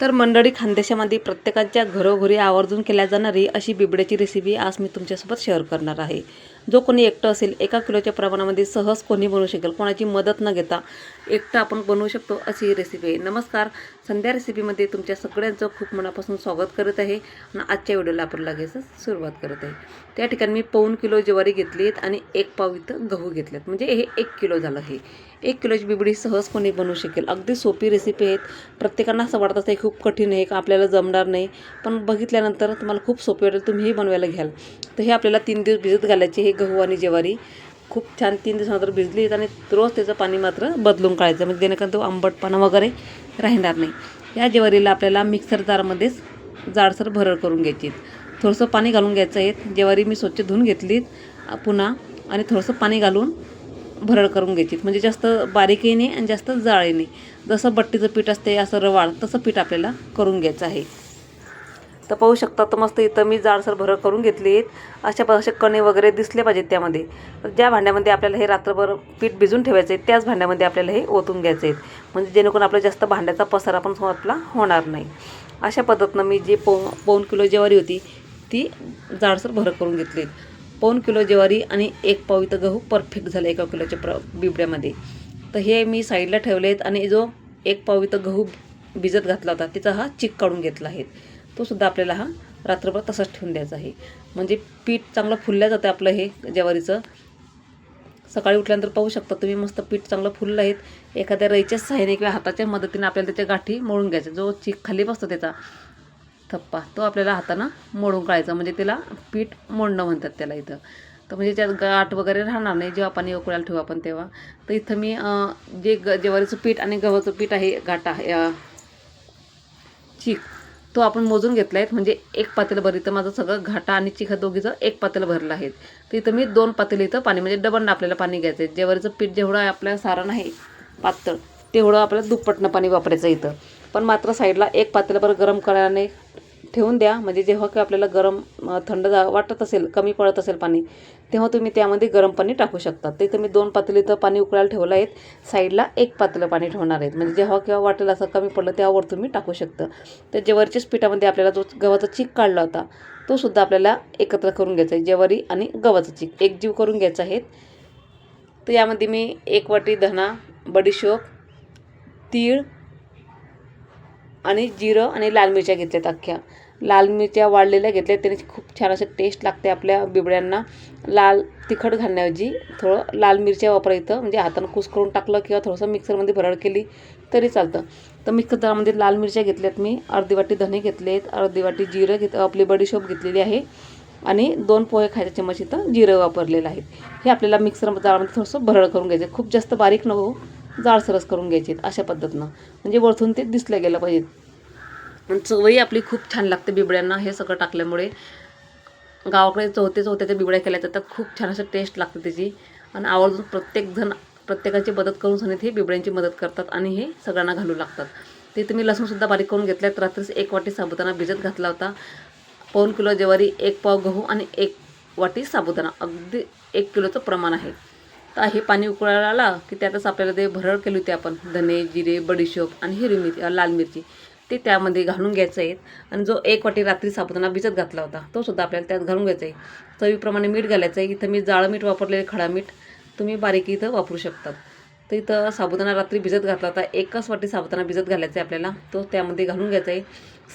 तर मंडळी खानदेशामध्ये प्रत्येकाच्या घरोघरी आवर्जून केल्या जाणारी अशी बिबड्याची रेसिपी आज मी तुमच्यासोबत शेअर करणार आहे. जो कोणी एकटं असेल एका किलोच्या प्रमाणामध्ये सहज कोणी बनवू शकेल कोणाची मदत न घेता एकटं आपण बनवू शकतो अशी ही रेसिपी आहे. नमस्कार संध्या रेसिपीमध्ये तुमच्या सगळ्यांचं खूप मनापासून स्वागत करत आहे. आणि आजच्या व्हिडिओला आपण लगेचच सुरुवात करत आहे. त्या ठिकाणी मी पाऊन किलो ज्वारी घेतली आणि एक पाव इथं गहू घेतलेत. म्हणजे हे एक किलो झालं हे. एक किलोची बिबडी सहज कोणी बनवू शकेल. अगदी सोपी रेसिपी आहेत. प्रत्येकांना असं वाटत असतं हे खूप कठीण आहे का आपल्याला जमणार नाही. पण बघितल्यानंतर तुम्हाला खूप सोपी वाटेल तुम्हीही बनवायला घ्याल. तर हे आपल्याला तीन दिवस भिजत घालायचे हे गहू आणि ज्वारी. खूप छान तीन दिवसानंतर भिजली आहेत आणि रोज त्याचं पाणी मात्र बदलून काढायचं. म्हणजे जेणेकरून तो आंबटपणा वगैरे राहणार नाही. या ज्वारीला आपल्याला मिक्सर जारमध्येच जाडसर भरड करून घ्यायची थोडंसं पाणी घालून घ्यायचं आहे. ज्वारी मी स्वच्छ धुवून घेतलीत पुन्हा आणि थोडंसं पाणी घालून भरड करून घ्यायची म्हणजे जास्त बारीकही नाही आणि जास्त जाळही नाही. जसं बट्टीचं पीठ असते असं रवाळ तसं पीठ आपल्याला करून घ्यायचं आहे. तर पाहू शकता तर मस्त इथं मी जाडसर भरं करून घेतली. आहेत अशा असे कणे वगैरे दिसले पाहिजेत त्यामध्ये. ज्या भांड्यामध्ये आपल्याला हे रात्रभर पीठ भिजून ठेवायचं आहे त्याच भांड्यामध्ये आपल्याला हे ओतून घ्यायचं आहे. म्हणजे जेणेकरून आपला जास्त भांड्याचा पसारा पण आपला होणार नाही. अशा पद्धतीनं मी जी पौ पाऊन किलो ज्वारी होती ती जाडसर भरं करून घेतली पाऊन किलो ज्वारी आणि एक पाव इथं गहू परफेक्ट झाला एका किलोच्या प्र बिबड्यामध्ये. तर हे मी साईडला ठेवले आहेत आणि जो एक पाव इथं गहू भिजत घातला होता तिचा हा चिक काढून घेतला आहे. तोसुद्धा आपल्याला हा रात्रभर तसाच ठेवून द्यायचा आहे. म्हणजे पीठ चांगलं फुलल्या जातं आपलं हे ज्वारीचं. सकाळी उठल्यानंतर पाहू शकता तुम्ही मस्त पीठ चांगलं फुललं आहेत. एखाद्या रईच्या सहाय्याने किंवा हाताच्या मदतीने आपल्याला त्याच्या गाठी मोडून घ्यायचं जो चीक खाली बसतो त्याचा थप्पा तो आपल्याला हातानं मोडून काढायचा. म्हणजे त्याला पीठ मोडणं म्हणतात त्याला इथं. तर म्हणजे त्यात गाठ वगैरे राहणार नाही जेव्हा पाणी उकळायला ठेवू आपण तेव्हा. तर इथं मी जे ग ज्वारीचं पीठ आणि गव्हाचं पीठ आहे गाठा चीक. तो आपण मोजून घेतला आहे. म्हणजे एक पातेलं भर इथं माझं सगळं घाटा आणि चिखत दोघीचं एक पातेलं भरलं आहे. तर इथं मी दोन पातेलं इथं पाणी म्हणजे डबल आपल्याला पाणी घ्यायचं आहे. ज्वारीचं पीठ जेवढं आपल्या सारण आहे पातळ तेवढं आपल्याला दुप्पटनं पाणी वापरायचं इथं. पण मात्र साईडला एक पातेलभर गरम करायला ठेवून द्या. म्हणजे जेव्हा की आपल्याला गरम थंड जा वाटत असेल कमी पडत असेल पाणी तेव्हा तुम्ही त्यामध्ये गरम पाणी टाकू शकता. तर मी दोन पातेले तर पाणी उकळायला ठेवलं आहेत. साईडला एक पातळं पाणी ठेवणार आहेत. म्हणजे जेव्हा केव्हा वाटेल असं कमी पडलं तेव्हावर तुम्ही टाकू शकता. तर जेवरच्याच पिठामध्ये आपल्याला जो गव्हाचा चीक काढला होता तो सुद्धा आपल्याला एकत्र करून घ्यायचा आहे. जेवारी आणि गव्हाचा चीक एकजीव करून घ्यायचा आहे. तर यामध्ये मी एक वाटी धना बडीशोप तीळ आणि जिरं आणि लाल मिरच्या घेतल्यात अख्ख्या. लाल मिरच्या वाळलेल्या घेतल्या त्याने खूप छान असं टेस्ट लागते आपल्या बिबड्यांना. लाल तिखट घालण्याऐवजी थोडं लाल मिरच्या वापरायचं म्हणजे हातानं कुस करून टाकलं किंवा थोडंसं मिक्सरमध्ये भरड केली तरी चालतं. तर मिक्सरमध्ये लाल मिरच्या घेतल्यात मी. अर्धी वाटी धने घेतलेत. अर्धी वाटी जिरं घेत आपली बडीशोप घेतलेली आहे. आणि दोन पोहे खायच्या चम्मच इथं जिरं वापरलेलं आहे. हे आपल्याला मिक्सर जाळमध्ये थोडंसं भरड करून घ्यायचं खूप जास्त बारीक नको हो. जाडसरस करून घ्यायचे अशा पद्धतीनं. म्हणजे वरतून ते दिसलं गेलं पाहिजे आणि चवही आपली खूप छान लागते बिबड्यांना हे सगळं टाकल्यामुळे. गावाकडे चौथे चौथ्याच्या बिबड्या केल्या जातात खूप छान असं टेस्ट लागते त्याची. आणि आवर्जून प्रत्येकजण प्रत्येकाची मदत करून सनीत हे बिबड्यांची मदत करतात आणि हे सगळ्यांना घालू लागतात. ते तुम्ही लसूणसुद्धा बारीक करून घेतल्यात रात्रीच एक वाटी साबुदाणा भिजत घातला होता. पाऊन किलो ज्वारी एक पाव गहू आणि एक वाटी साबुदाणा. अगदी एक किलोचं प्रमाण आहे. तर हे पाणी उकळायला आला की त्यातच आपल्याला ते भरड केली होती आपण धने जिरे बडीशोप आणि हिरवी मिरची लाल मिरची ते त्यामध्ये घालून घ्यायचं आहे. आणि जो एक वाटी रात्री साबुदाणा भिजत घातला होता तो सुद्धा आपल्याला त्यात घालून घ्यायचा आहे. चवीप्रमाणे मीठ घालायचं आहे. इथं मी जाळं मीठ वापरलेलं खडा मीठ. तुम्ही बारीकी इथं वापरू शकतात तर इथं साबुदाणा रात्री भिजत घातला होता. एकच वाटी साबुदाणा भिजत घालायचा आहे आपल्याला. तो त्यामध्ये घालून घ्यायचा आहे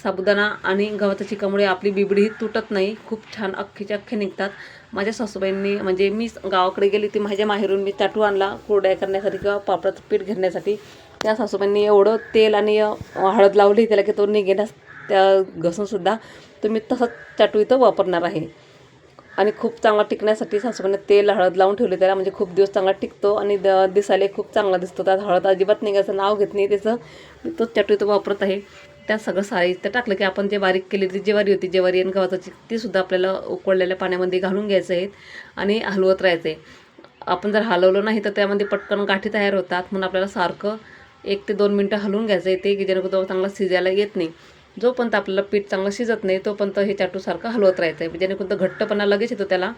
साबुदाणा आणि गव्हाच्या चिकामुळे आपली बिबडी ही तुटत नाही. खूप छान अख्खीचे अख्खे निघतात. माझ्या सासूबाईंनी म्हणजे मी गावाकडे गेली ती माझ्या माहेरून मी चाटू आणला कोरड्या करण्यासाठी किंवा पापडाचं पीठ घेण्यासाठी. त्या सासूबाईंनी एवढं तेल आणि हळद लावली त्याला की तो निघेण्यास त्या घसूनसुद्धा तुम्ही तसंच चाटू इथं वापरणार आहे. आणि खूप चांगला टिकण्यासाठी सासूबाईंनी तेल हळद लावून ठेवले त्याला. म्हणजे खूप दिवस चांगला टिकतो आणि द दिसायला खूप चांगला दिसतो. त्यात हळद अजिबात नाही घ्यायचं नाव घेत नाही. त्याचं मी तोच चटू तो वापरत आहे. त्यात सगळं साहित्य टाकलं की आपण जे बारीक केलेली जेवारी होती जेवारी आणि गव्हाची ती सुद्धा आपल्याला उकळलेल्या पाण्यामध्ये घालून घ्यायचं आहे आणि हलवत राहायचं आहे. आपण जर हलवलं नाही तर त्यामध्ये पटकन गाठी तयार होतात. म्हणून आपल्याला सारखं एक ते दोन मिनटं हलवून घ्यायचं आहे. ते की जेणेकरून चांगला शिजायला येत नाही. जोपर्यंत आपल्याला पीठ चांगलं शिजत नाही तोपर्यंत हे चाटूसारखं हलवत राहायचं. आहे जेणेकरून घट्टपणा लगेच येतो त्याला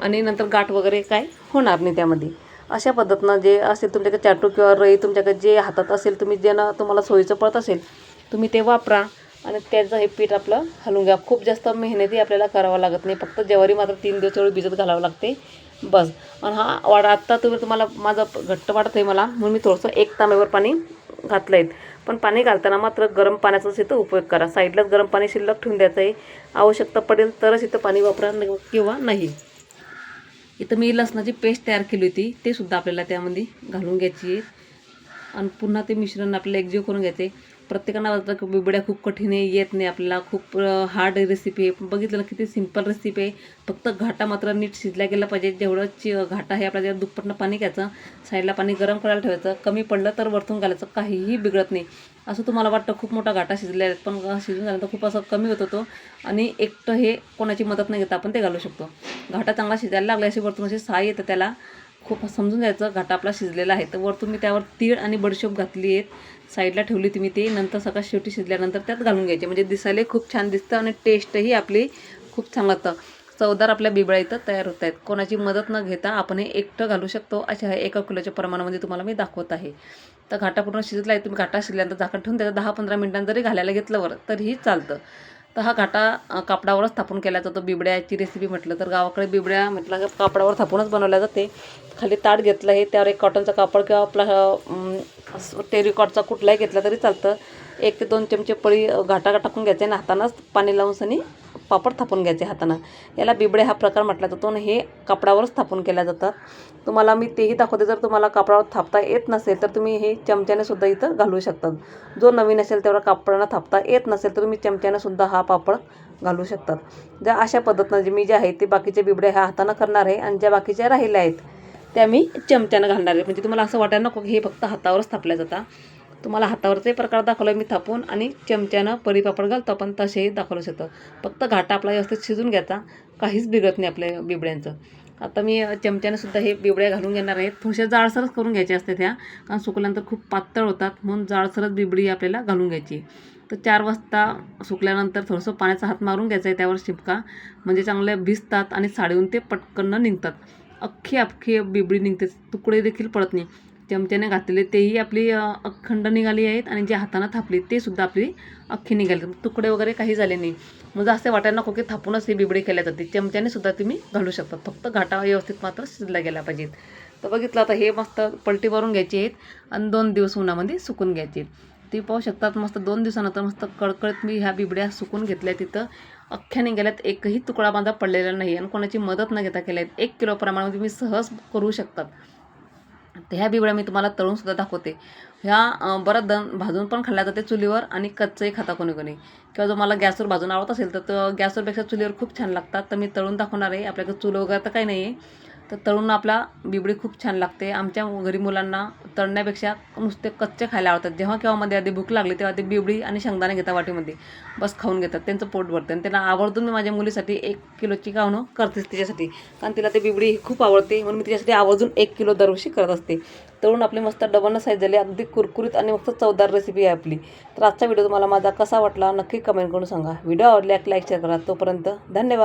आणि नंतर गाठ वगैरे काय होणार नाही त्यामध्ये. अशा पद्धतीनं जे असेल तुमच्याकडे चाटू किंवा रई तुमच्याकडे जे हातात असेल तुम्ही ज्यानं तुम्हाला सोयीचं पडत असेल तुम्ही ते वापरा आणि त्याचं हे पीठ आपलं हलवून घ्या. खूप जास्त मेहनती आपल्याला करावं लागत नाही. फक्त ज्वारी मात्र तीन दिवस एवढी भिजत घालावं लागते. बस. आणि हा वाडा आत्ता तुम्ही तुम्हाला माझं घट्ट वाटत आहे मला. म्हणून मी थोडंसं एक तांब्यावर पाणी घातलं आहेत पण पाणी घालताना मात्र गरम पाण्याचाच इथं उपयोग करा. साईडलाच गरम पाणी शिल्लक ठेवून द्यायचं आहे आवश्यकता पडेल तरच इथं पाणी वापरा किंवा नाही. इथं मी लसणाची पेस्ट तयार केली होती. ते सुद्धा आपल्याला त्यामध्ये घालून घ्यायची आहे. आणि पुन्हा ते मिश्रण आपल्याला एकजीव करून घ्यायचे प्रत्येकांना वाटतं की बिबड्या खूप कठीण आहे येत नाही आपल्याला खूप हार्ड रेसिपी आहे. पण बघितलं ना किती सिंपल रेसिपी आहे. फक्त घाटा मात्र नीट शिजल्या गेला पाहिजे. जेवढं चि घाटा आहे आपल्या त्याच्यात दुप्पटनं पाणी घ्यायचं. साईडला पाणी गरम करायला ठेवायचं. कमी पडलं तर वरतून घालायचं. काहीही बिघडत नाही. असं तुम्हाला वाटतं खूप मोठा घाटा शिजलेला आहे. पण शिजून झाल्यानंतर खूप असं कमी होत होतो. आणि एकटं हे कोणाची मदत नाही घेता. आपण ते घालू शकतो. घाटा चांगला शिजायला लागला अशी वरतून अशी साई येतं त्याला. खूप समजून जायचं. घाटा आपला शिजलेला आहे. तर वरतून मी त्यावर तीळ आणि बडशोप घातली आहेत. साईडला ठेवली होती मी ते. नंतर सकाळ शेवटी शिजल्यानंतर त्यात घालून घ्यायचे. म्हणजे दिसायला खूप छान दिसतं आणि टेस्टही आपली खूप छान लागतं. चवदार आपल्या बिबळ्या इथं तयार होत आहेत. कोणाची मदत न घेता आपण हे एकटं घालू शकतो. अशा ह्या एका किलोच्या प्रमाणामध्ये तुम्हाला मी दाखवत आहे. तर घाटा पूर्ण शिजला आहे. तुम्ही घाटा शिजल्यानंतर झाकण ठेवून त्याचं दहा पंधरा मिनिटांनी जरी घालायला घेतलं वर तरीही चालतं. तर हा घाटा कापडावरच थापून केला जातो. बिबड्याची रेसिपी म्हटलं तर गावाकडे बिबड्या म्हटलं की कापडावर थापूनच बनवल्या जाते. खाली ताट घेतलं आहे त्यावर एक कॉटनचा कापड किंवा आपला टेरिकॉटचा कुठलाही घेतला तरी चालतं. एक ते दोन चमचे पळी घाटा टाकून घ्यायचे आणि हातानंच पाणी लावून सनी पापड थापून घ्यायचे हातानं. याला बिबडे हा प्रकार म्हटला जातो आणि हे कापडावरच थापून केल्या जातात तुम्हाला मी तेही दाखवते जर तुम्हाला कापडावर थापता येत नसेल तर तुम्ही हे चमच्याने सुद्धा इथं घालू शकतात. जो नवीन असेल तेवढा कापडानं थापता येत नसेल तर तुम्ही चमच्याने सुद्धा हा पापड घालू शकतात. ज्या अशा पद्धतीनं जे मी जे आहे ते बाकीचे बिबडे ह्या हातानं करणार आहे आणि ज्या बाकीच्या राहिल्या आहेत त्या मी चमच्यानं घालणार आहे. म्हणजे तुम्हाला असं वाटायला नको की हे फक्त हातावरच थापल्या जातात तुम्हाला हातावरचे प्रकार दाखवला मी थापून आणि चमच्यानं परीपापड घालतो आपण तसेही दाखवलं शकतं फक्त घाटा आपला व्यवस्थित शिजून घ्यायचा काहीच बिघडत नाही आपल्या बिबड्यांचं. आता मी चमच्याने सुद्धा हे बिबड्या घालून घेणार आहे. थोड्याशा जाळसरच करून घ्यायचे असते त्या कारण सुकल्यानंतर खूप पातळ होतात म्हणून जाळसरच बिबडी आपल्याला घालून घ्यायची. तर चार वाजता सुकल्यानंतर थोडंसं पाण्याचा हात मारून घ्यायचा आहे त्यावर शिपका. म्हणजे चांगले भिजतात आणि साडीहून ते पटकन निघतात. अख्खी अख्खी बिबडी निघते तुकडे देखील पडत नाही. चमच्याने घातलेले तेही आपली अखंड निघाली आहेत आणि जे हातानं थापली ते सुद्धा आपली अख्खी निघाली तुकडे वगैरे काही झाले नाही. म्हणजे मग असे वाटायला नको की थापूनच हे बिबडे केल्या जाते चमच्याने सुद्धा तुम्ही घालू शकता. फक्त घाटा व्यवस्थित मात्र शिजल्या गेल्या पाहिजेत तर बघितलं आता हे मस्त पलटी मारून घ्यायची आहेत आणि दोन दिवस उन्हामध्ये सुकून घ्यायचे ते ती पाहू शकतात मस्त दोन दिवसानंतर मस्त कळकळत मी ह्या बिबड्या सुकून घेतल्या तिथं. अख्ख्या निघाल्यात. एकही तुकडा बांधा पडलेला नाही आणि कोणाची मदत न घेता केल्या आहेत. एक किलो प्रमाणामध्ये तुम्ही सहज करू शकतात. तर ह्या बिबड्या मी तुम्हाला तळून सुद्धा दाखवते. ह्या बरं बऱ्याच दण भाजून पण खाल्ल्या जाते चुलीवर आणि कच्चंही खाता कोणी कोणी. किंवा जो मला गॅसवर भाजून आवडत असेल तर गॅसवरपेक्षा चुलीवर खूप छान लागतात. तर मी तळून दाखवणार आहे. आपल्याकडे चूल वगैरे तर काही नाही आहे तर तळून आपला बिबडी खूप छान लागते. आमच्या घरी मुलांना तळण्यापेक्षा नुसते कच्चे खायला आवडतात. जेव्हा केव्हा मध्ये आधी भूक लागली तेव्हा ते बिबडी आणि शेंगदाणे घेतात वाटीमध्ये. बस खाऊन घेतात. त्यांचं पोट भरतं आणि त्यांना आवर्जून मी माझ्या मुलीसाठी एक किलोची कावणं करतेच तिच्यासाठी. कारण तिला ते बिबडी ही खूप आवडते. म्हणून मी तिच्यासाठी आवर्जून एक किलो दरवर्षी करत असते. तळून आपले मस्त डबल साईज झाले. अगदी कुरकुरीत आणि मस्त चवदार रेसिपी आहे आपली. तर आजचा व्हिडिओ तुम्हाला माझा कसा वाटला नक्की कमेंट करून सांगा. व्हिडिओ आवडल्यास लाईक शेअर करा. तोपर्यंत धन्यवाद.